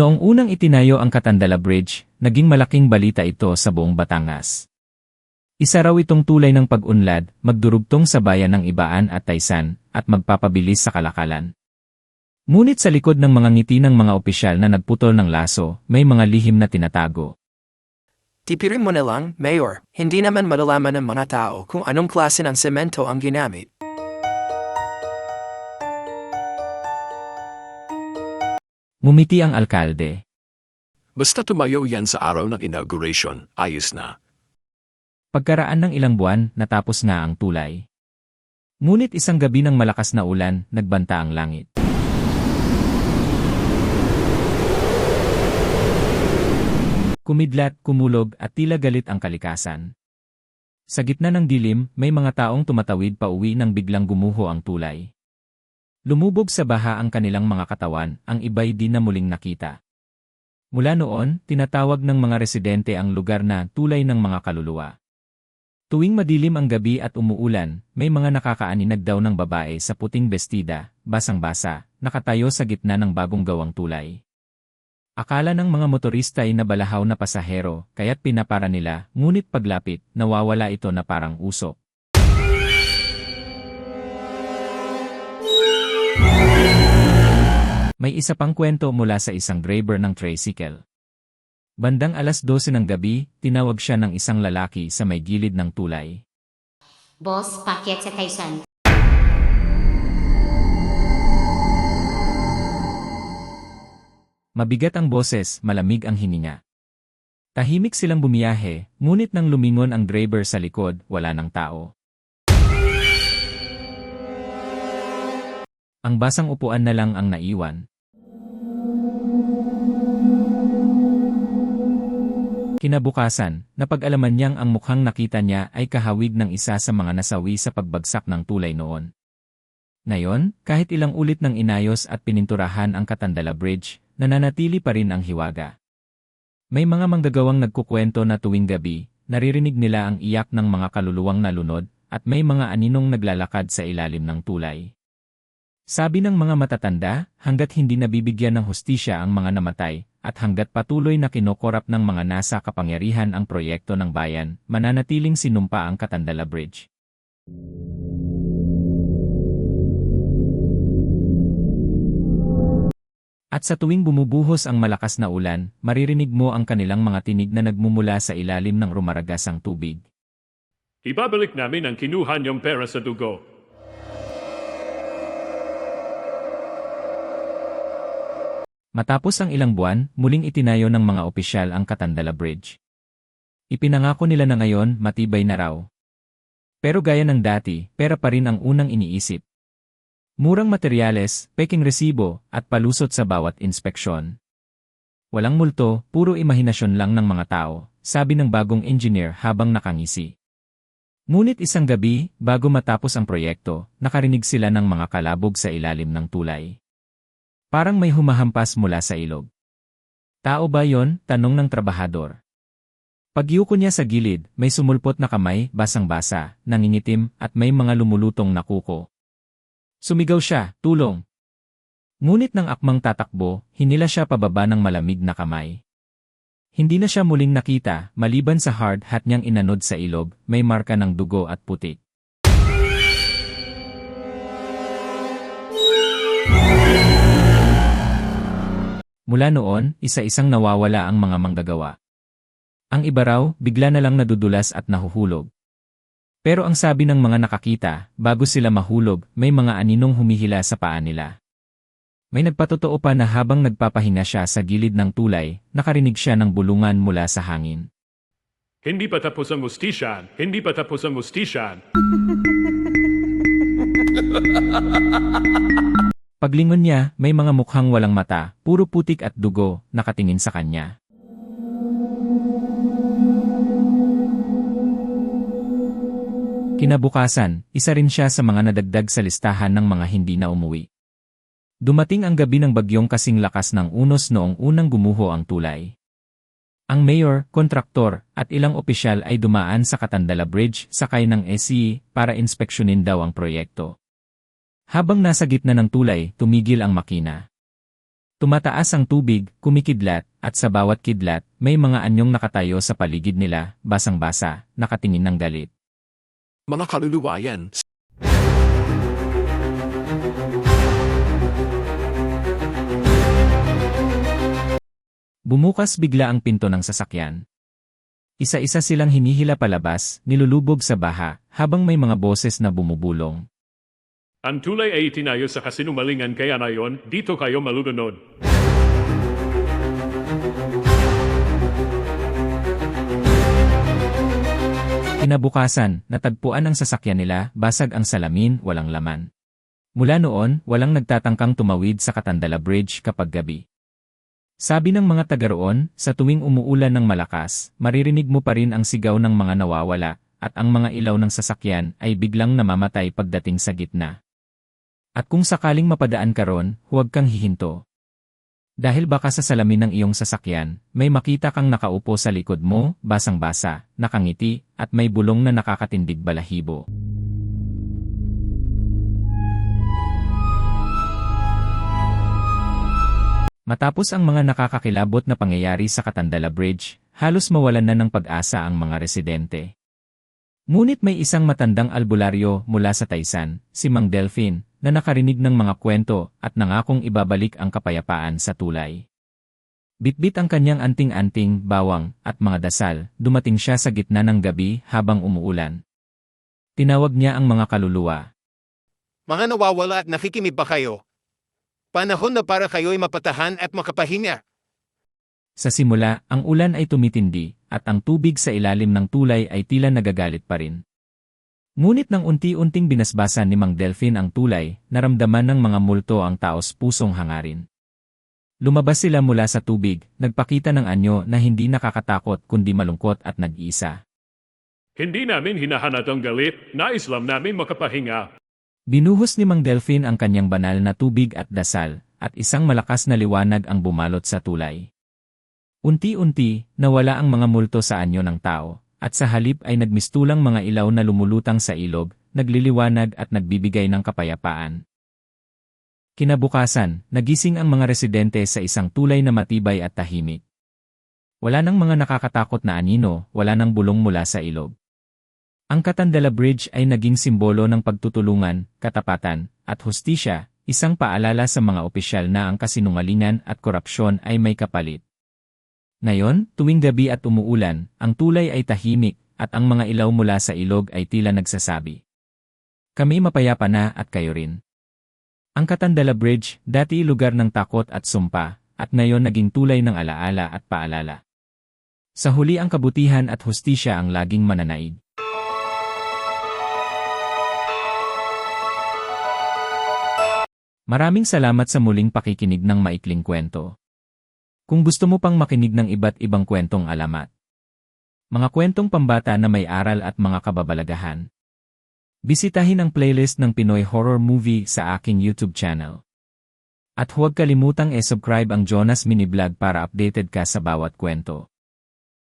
Noong unang itinayo ang Katandala Bridge, naging malaking balita ito sa buong Batangas. Isa raw itong tulay ng pag-unlad, magdurugtong sa bayan ng Ibaan at Taysan, at magpapabilis sa kalakalan. Ngunit sa likod ng mga ngiti ng mga opisyal na nagputol ng laso, may mga lihim na tinatago. Tipirin mo na lang, Mayor, hindi naman malalaman ng mga tao kung anong klase ng semento ang ginamit. Ngumiti ang alkalde. Basta tumayo yan sa araw ng inauguration, ayos na. Pagkaraan ng ilang buwan, natapos nga ang tulay. Ngunit isang gabi ng malakas na ulan, nagbanta ang langit. Kumidlat, kumulog at tila galit ang kalikasan. Sa gitna ng dilim, may mga taong tumatawid pa uwi nang biglang gumuho ang tulay. Lumubog sa baha ang kanilang mga katawan, ang iba'y di na muling nakita. Mula noon, tinatawag ng mga residente ang lugar na tulay ng mga kaluluwa. Tuwing madilim ang gabi at umuulan, may mga nakakaaninag daw ng babae sa puting bestida, basang-basa, nakatayo sa gitna ng bagong gawang tulay. Akala ng mga motorista ay nabalahaw na pasahero, kaya't pinapara nila, ngunit paglapit, nawawala ito na parang usok. May isa pang kwento mula sa isang driver ng tricycle. Bandang alas 12 ng gabi, tinawag siya ng isang lalaki sa may gilid ng tulay. Boss, pakyat sa Kaisan. Mabigat ang boses, malamig ang hininga. Tahimik silang bumiyahe, ngunit nang lumingon ang driver sa likod, wala ng tao. Ang basang upuan na lang ang naiwan. Kinabukasan, napag-alaman niyang ang mukhang nakita niya ay kahawig ng isa sa mga nasawi sa pagbagsak ng tulay noon. Ngayon, kahit ilang ulit ng inayos at pininturahan ang Katandala Bridge, nananatili pa rin ang hiwaga. May mga manggagawang nagkukwento na tuwing gabi, naririnig nila ang iyak ng mga kaluluwang nalunod, at may mga aninong naglalakad sa ilalim ng tulay. Sabi ng mga matatanda, hanggat hindi nabibigyan ng hustisya ang mga namatay, at hanggat patuloy na kinokorap ng mga nasa kapangyarihan ang proyekto ng bayan, mananatiling sinumpa ang Katandala Bridge. At sa tuwing bumubuhos ang malakas na ulan, maririnig mo ang kanilang mga tinig na nagmumula sa ilalim ng rumaragasang tubig. Ibabalik namin ang kinuha niyong pera sa dugo. Matapos ang ilang buwan, muling itinayo ng mga opisyal ang Katandala Bridge. Ipinangako nila na ngayon matibay na raw. Pero gaya ng dati, pera pa rin ang unang iniisip. Murang materyales, peking resibo, at palusot sa bawat inspeksyon. Walang multo, puro imahinasyon lang ng mga tao, sabi ng bagong engineer habang nakangisi. Ngunit isang gabi, bago matapos ang proyekto, nakarinig sila ng mga kalabog sa ilalim ng tulay. Parang may humahampas mula sa ilog. Tao ba yon? Tanong ng trabahador. Pagyuko niya sa gilid, may sumulpot na kamay, basang-basa, nangingitim, at may mga lumulutong na kuko. Sumigaw siya, tulong. Ngunit nang akmang tatakbo, hinila siya pababa ng malamig na kamay. Hindi na siya muling nakita, maliban sa hard hat niyang inanod sa ilog, may marka ng dugo at putik. Mula noon, isa-isang nawawala ang mga manggagawa. Ang iba raw, bigla na lang nadudulas at nahuhulog. Pero ang sabi ng mga nakakita, bago sila mahulog, may mga aninong humihila sa paa nila. May nagpatotoo pa na habang nagpapahinga siya sa gilid ng tulay, nakarinig siya ng bulungan mula sa hangin. Hindi pa tapos ang ustisyan. Hindi pa tapos ang ustisyan. Paglingon niya, may mga mukhang walang mata, puro putik at dugo, nakatingin sa kanya. Kinabukasan, isa rin siya sa mga nadagdag sa listahan ng mga hindi na umuwi. Dumating ang gabi ng bagyong kasing lakas ng unos noong unang gumuho ang tulay. Ang mayor, kontraktor, at ilang opisyal ay dumaan sa Katandala Bridge sakay ng SE para inspeksyonin daw ang proyekto. Habang nasa gitna ng tulay, tumigil ang makina. Tumataas ang tubig, kumikidlat, at sa bawat kidlat, may mga anyong nakatayo sa paligid nila, basang-basa, nakatingin ng galit. Mga kaluluwa yan. Bumukas bigla ang pinto ng sasakyan. Isa-isa silang hinihila palabas, nilulubog sa baha, habang may mga boses na bumubulong. Ang tulay ay itinayo sa kasinungalingan kaya ngayon, dito kayo malulunod. Kinabukasan, natagpuan ang sasakyan nila, basag ang salamin, walang laman. Mula noon, walang nagtatangkang tumawid sa Katandala Bridge kapag gabi. Sabi ng mga taga roon, sa tuwing umuulan ng malakas, maririnig mo pa rin ang sigaw ng mga nawawala, at ang mga ilaw ng sasakyan ay biglang namamatay pagdating sa gitna. At kung sakaling mapadaan ka ron, huwag kang hihinto. Dahil baka sa salamin ng iyong sasakyan, may makita kang nakaupo sa likod mo, basang-basa, nakangiti, at may bulong na nakakatindig balahibo. Matapos ang mga nakakakilabot na pangyayari sa Katandala Bridge, halos mawalan na ng pag-asa ang mga residente. Ngunit may isang matandang albularyo mula sa Taysan, si Mang Delphine, na nakarinig ng mga kwento at nangakong ibabalik ang kapayapaan sa tulay. Bitbit ang kanyang anting-anting, bawang, at mga dasal, dumating siya sa gitna ng gabi habang umuulan. Tinawag niya ang mga kaluluwa. Mga nawawala at nakikimib ba kayo? Panahon na para kayo'y mapatahan at makapahinga. Sa simula, ang ulan ay tumitindi, at ang tubig sa ilalim ng tulay ay tila nagagalit pa rin. Ngunit nang unti-unting binasbasan ni Mang Delphine ang tulay, naramdaman ng mga multo ang taos pusong hangarin. Lumabas sila mula sa tubig, nagpakita ng anyo na hindi nakakatakot kundi malungkot at nag-iisa. Hindi namin hinahanat ang galit, nais lang namin makapahinga. Binuhos ni Mang Delphine ang kanyang banal na tubig at dasal, at isang malakas na liwanag ang bumalot sa tulay. Unti-unti, nawala ang mga multo sa anyo ng tao, at sa halip ay nagmistulang mga ilaw na lumulutang sa ilog, nagliliwanag at nagbibigay ng kapayapaan. Kinabukasan, nagising ang mga residente sa isang tulay na matibay at tahimik. Wala nang mga nakakatakot na anino, wala nang bulong mula sa ilog. Ang Katandala Bridge ay naging simbolo ng pagtutulungan, katapatan, at hustisya, isang paalala sa mga opisyal na ang kasinungalingan at korupsyon ay may kapalit. Ngayon, tuwing gabi at umuulan, ang tulay ay tahimik, at ang mga ilaw mula sa ilog ay tila nagsasabi. Kami mapayapa na at kayo rin. Ang Katandala Bridge, dati lugar ng takot at sumpa, at ngayon naging tulay ng alaala at paalala. Sa huli ang kabutihan at hustisya ang laging mananaig. Maraming salamat sa muling pakikinig ng maikling kwento. Kung gusto mo pang makinig ng iba't ibang kwentong alamat, mga kwentong pambata na may aral at mga kababalagahan, bisitahin ang playlist ng Pinoy Horror Movie sa aking YouTube channel. At huwag kalimutang e-subscribe ang Jonas Mini Vlog para updated ka sa bawat kwento.